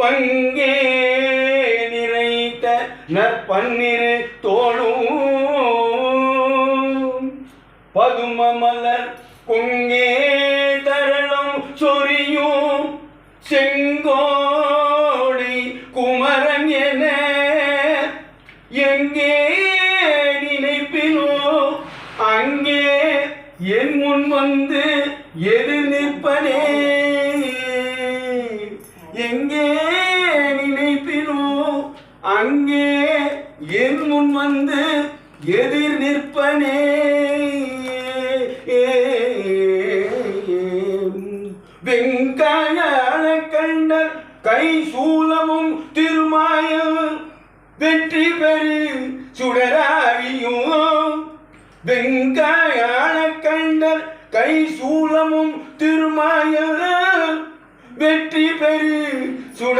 பங்கே நிறைத்த நற்பன்னிரு தோளும். பதும மலர் குங்கே தரளும் சொரியும் செங்கோடி குமரன் என எங்கே நினைப்பினோ அங்கே என் முன் வந்து எது நிற்பனே எங்கே அங்கே என் முன் வந்து எதிர் நிற்பனே. வெங்காய கண்டர் கை சூலமும் திருமாயம் வெற்றி பெறு சுடராழியும். வெங்காய கண்டர் கை சூலமும் திருமாயம் வெற்றி பெறு சுட